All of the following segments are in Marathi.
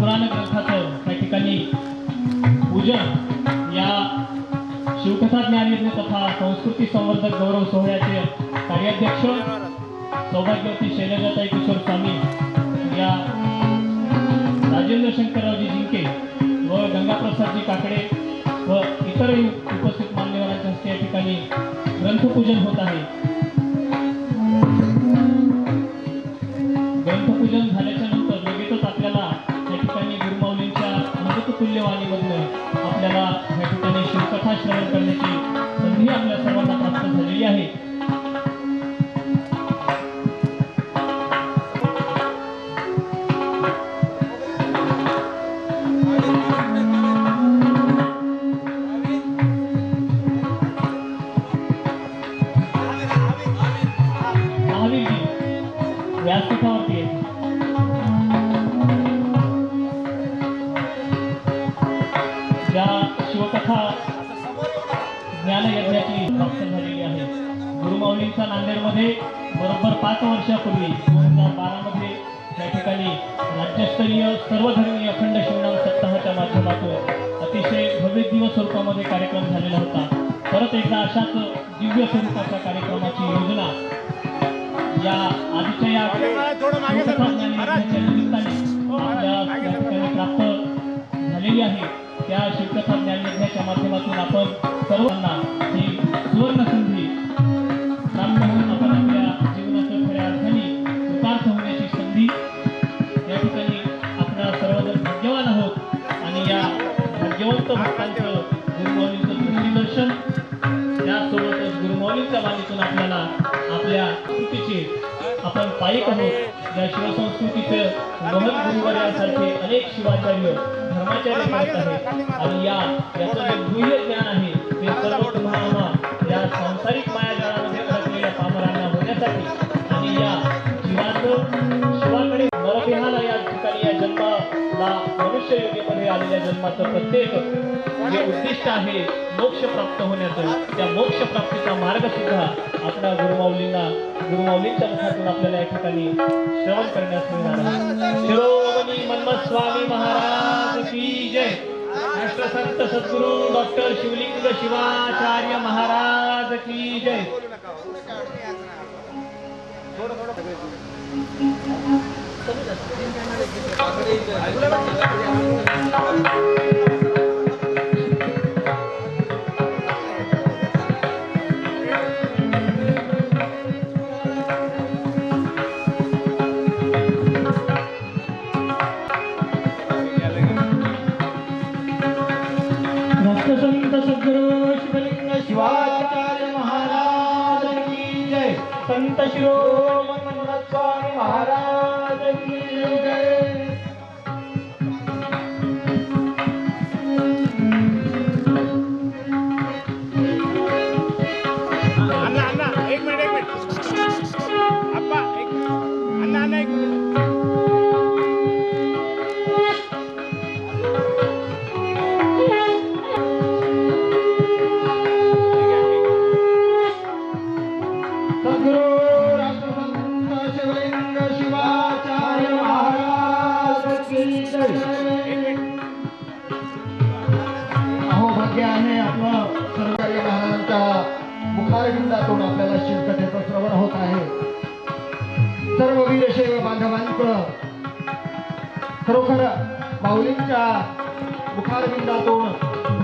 पुराण ग्रंथाचं त्या ठिकाणी पूजन या शिवकथा ज्ञानयज्ञ तथा संस्कृती संवर्धक गौरव सोहळ्याचे कार्याध्यक्ष सौभाग्यवती शैलजाताई किशोर स्वामी या राजेंद्र शंकररावजी जिंके व गंगाप्रसादजी काकडे व इतरही उपस्थित मान्यवरांच्या हस्ते या ठिकाणी ग्रंथपूजन होत आहे. नांदेडमध्ये बरोबर पाच वर्षापूर्वी दोन हजार बारामध्ये त्या ठिकाणी राज्यस्तरीय सर्वधर्मीय अखंड शिवनाम सप्ताहाच्या माध्यमातून अतिशय भव्य दिवस स्वरूपामध्ये कार्यक्रम झालेला होता. परत एकदा अशाच दिव्य स्वरूपाच्या कार्यक्रमाची योजना या आजच्या या निमित्ताने ठिकाणी प्राप्त झालेली आहे. त्या शिवकथा ज्ञानयज्ञाच्या माध्यमातून आपण सर्वांना ही आपल्या कृतीचे आपण पायिक आहोत. या शिवसंस्कृतीचं महत गुरुवर्यासारखे अनेक शिवाचार्य धर्माचार्य करत आहेत. आणि या याचं जे गृह्य ज्ञान आहे ते सर्व तुम्हाला या सांसारिक माया आलेल्या जन्माचं प्रत्येक जे उद्दिष्ट आहे मोक्ष प्राप्त होण्याचं त्या मोक्ष प्राप्तीचा मार्ग सुद्धा आपल्या गुरुमाऊलींना गुरुमाऊलींच्या मुखातून आपल्याला या ठिकाणी श्रवण करण्यास मिळणार शिरोमणी मन्मस्वामी महाराज की जय. राष्ट्रसंत सद्गुरू डॉक्टर शिवलिंग शिवाचार्य महाराज की जय. Gracias. Ik ben मुखारविंदातून आपल्याला शिवकथेचं श्रवण होत आहे. सर्व वीरशैव बांधवांचं खरोखर माऊलींच्या मुखारविंदातून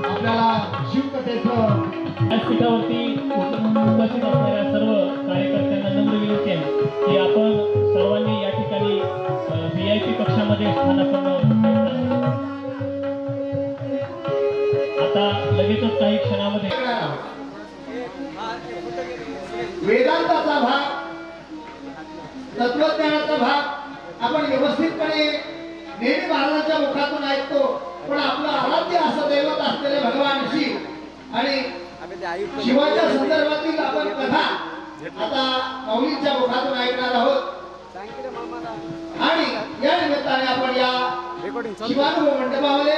आपल्याला शिवकथेचं व्यासपीठावरती उपस्थित असणाऱ्या सर्व कार्यकर्त्यांना नम्र विनंती आहे की आपण सर्वांनी या ठिकाणी व्ही आय पी कक्षामध्ये स्थानापन्न आता लगेचच काही क्षणामध्ये वेदांताचा भाग तत्वज्ञानाचा भाग आपण व्यवस्थितपणे नेहमी महाराजांच्या मुखातून ऐकतो पण आपलं आराध्य असं दैवत असलेले भगवान शिव आणि शिवाच्या संदर्भातील आपण कथा आता मौलींच्या मुखातून ऐकणार आहोत. आणि या निमित्ताने आपण या शिवानुभव मंडपामध्ये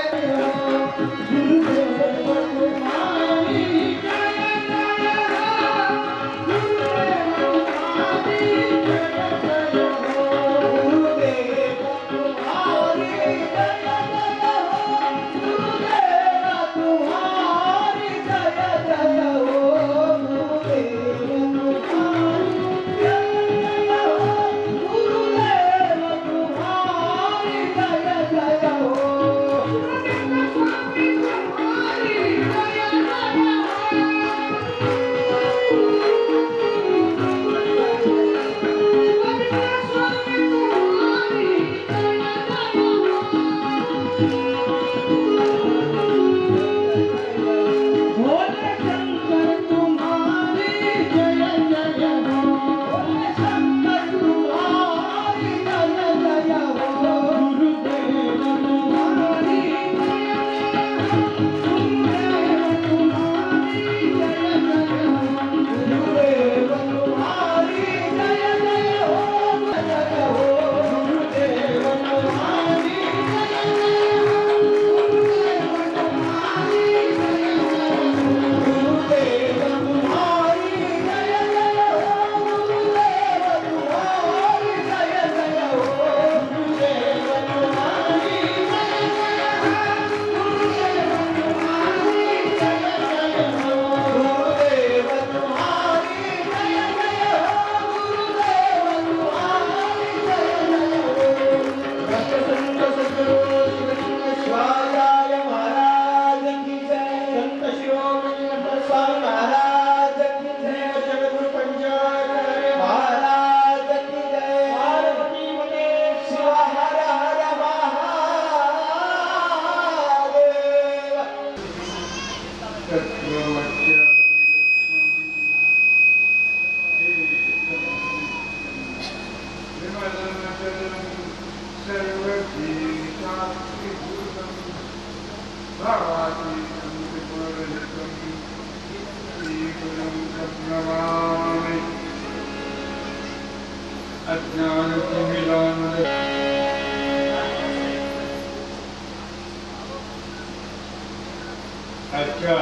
आजच्या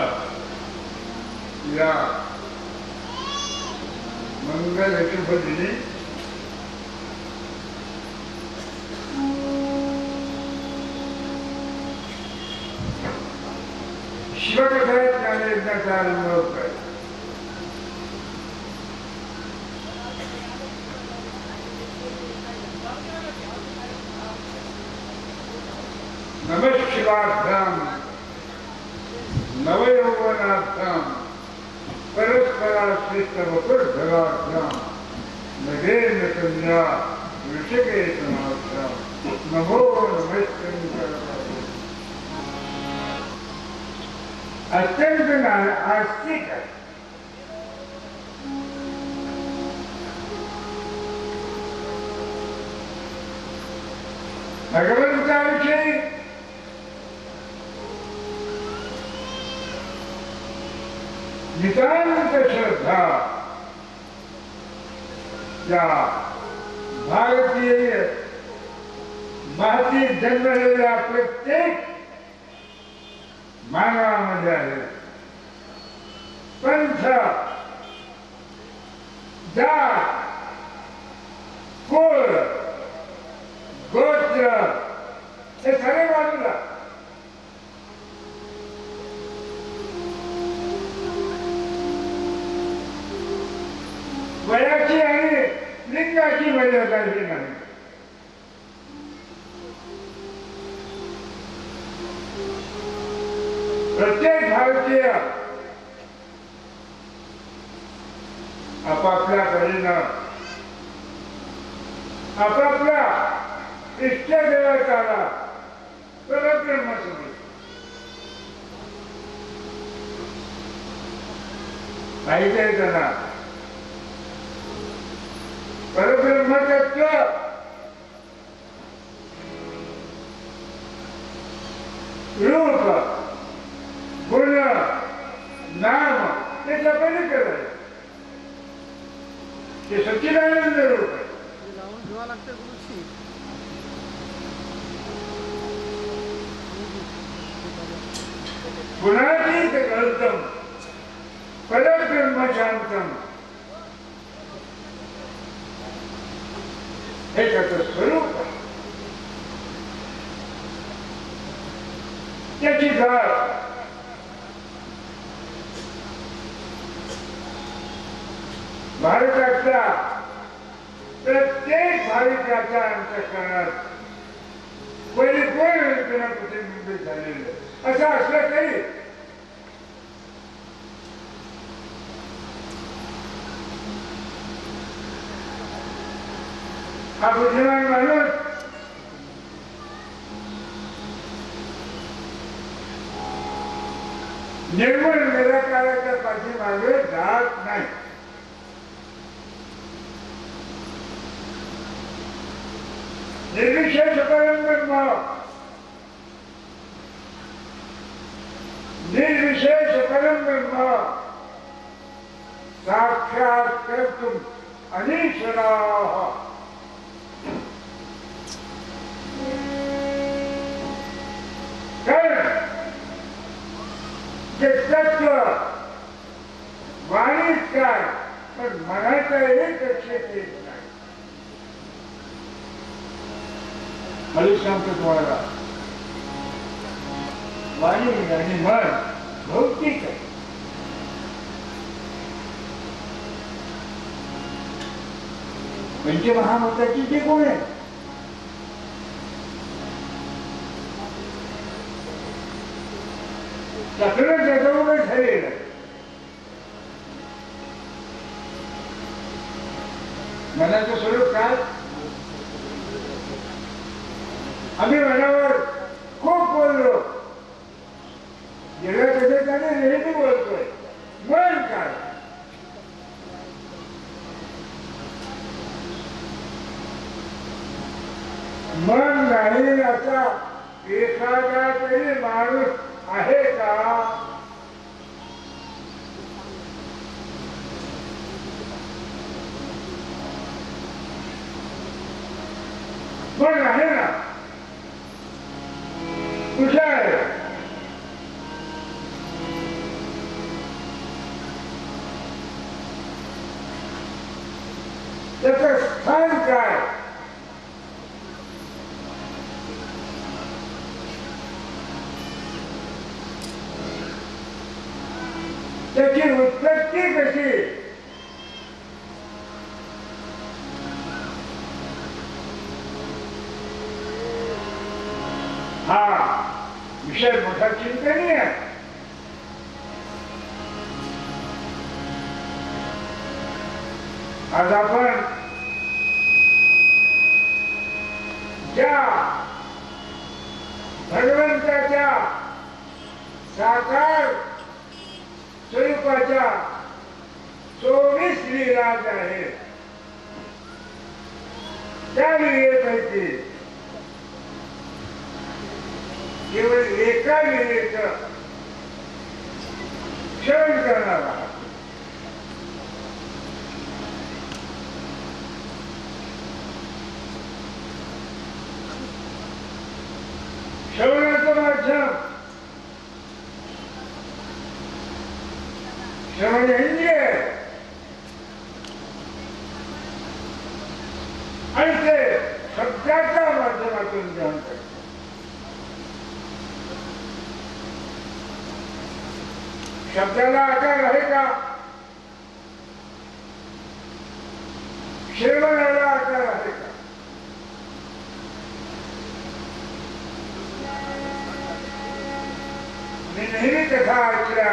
या. मंगल हेतुपतीने शिवकथा ज्ञानयज्ञाचा आरंभ होत आहे. नमः शिवाभ्याम नवयौवनाभ्याम परस्पराश्रित वपुर धराभ्याम नगेन संज्ञा अत्यंत आस्तिक आहे भगवंताविषयी नितांत श्रद्धा. या भारतीय माती जन्मलेल्या प्रत्येक मानवामध्ये आहे. पंथ जात आपापल्या इष्ट देवताला परब्रह्म समजतो माहिती आहे त्यांना? परब्रह्म तत्व रूप गुण नाम त्याच्या पलीकडे आहे ते सच्चिदानंद रूप. लावून धुवा लागते तुळशी गुणातीत हे त्याचं स्वरूप त्याची प्रत्येक भाविक भाविकाच्या अंतकरणात परिपूर्ण रीतीनं प्रतिबिंबित झालेलं असं असलं तरी हा बुद्धिमान माणूस निर्मळ निराकाराच्या पाठी मागे जात नाही. निर्विशेष परब्रह्म निर्विशेष परब्रह्म साक्षात कर्तुम अनिश्वरा कारण जे तत्व वाणीच काय पण मनाचं एकच हळू सांगतो तुम्हाला वाणी आणि मन भौतिक आहे. म्हणजे पंचमहाभूताची जे कोण आहे सगळं जगवलं ठरेल. मनाचं स्वरूप काय आम्ही मनावर खूप बोललो गेल्या त्याने नेहमी बोलतोय मन काय मन नाही असा एखादा तरी माणूस आहे का मन आहे ना कुठे आहे त्याचं स्थान काय त्याची उत्पत्ती कशी? हा विषय मोठा चिंतनीय. आज आपण ज्या भगवंताच्या साकार स्वरूपाच्या चोवीस लीलाज आहेत त्या लिहिलेपैकी केवळ एका लिहिलेचं क्षण करणार आहात. श्रवणाचं माध्यम श्रवण इंद्रिय आणि ते माध्यमातून ग्रहण शब्दाला आकार आहे का श्रवणाला आकार आहे का मी नेहमी कथा ऐकल्या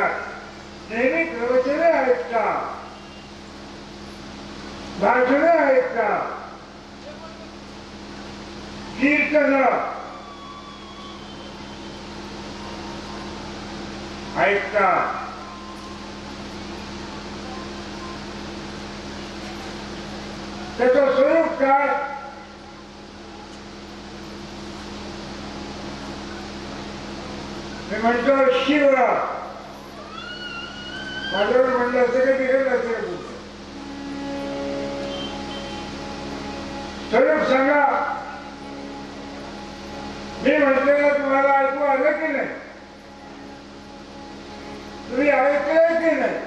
नेहमी प्रवचने ऐकता भाषणे ऐकता कीर्तन ऐकता त्याचं स्वरूप काय मी म्हणतो शिव माझ्यावर म्हणलं असं काही बिघडलं असेल बोलतो. स्वरूप सांगा. मी म्हटलेलं तुम्हाला ऐकू आलं की नाही? तुम्ही ऐकलं की नाही?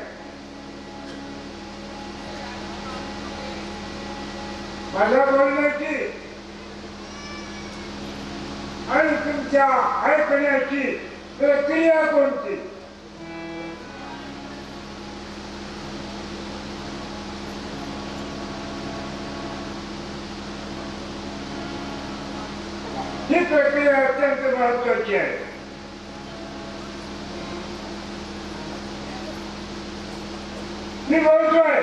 माझ्या बोलण्याची आणि तुमच्या ऐकण्याची प्रक्रिया कोणती? ही प्रक्रिया अत्यंत महत्वाची आहे. मी बोलतोय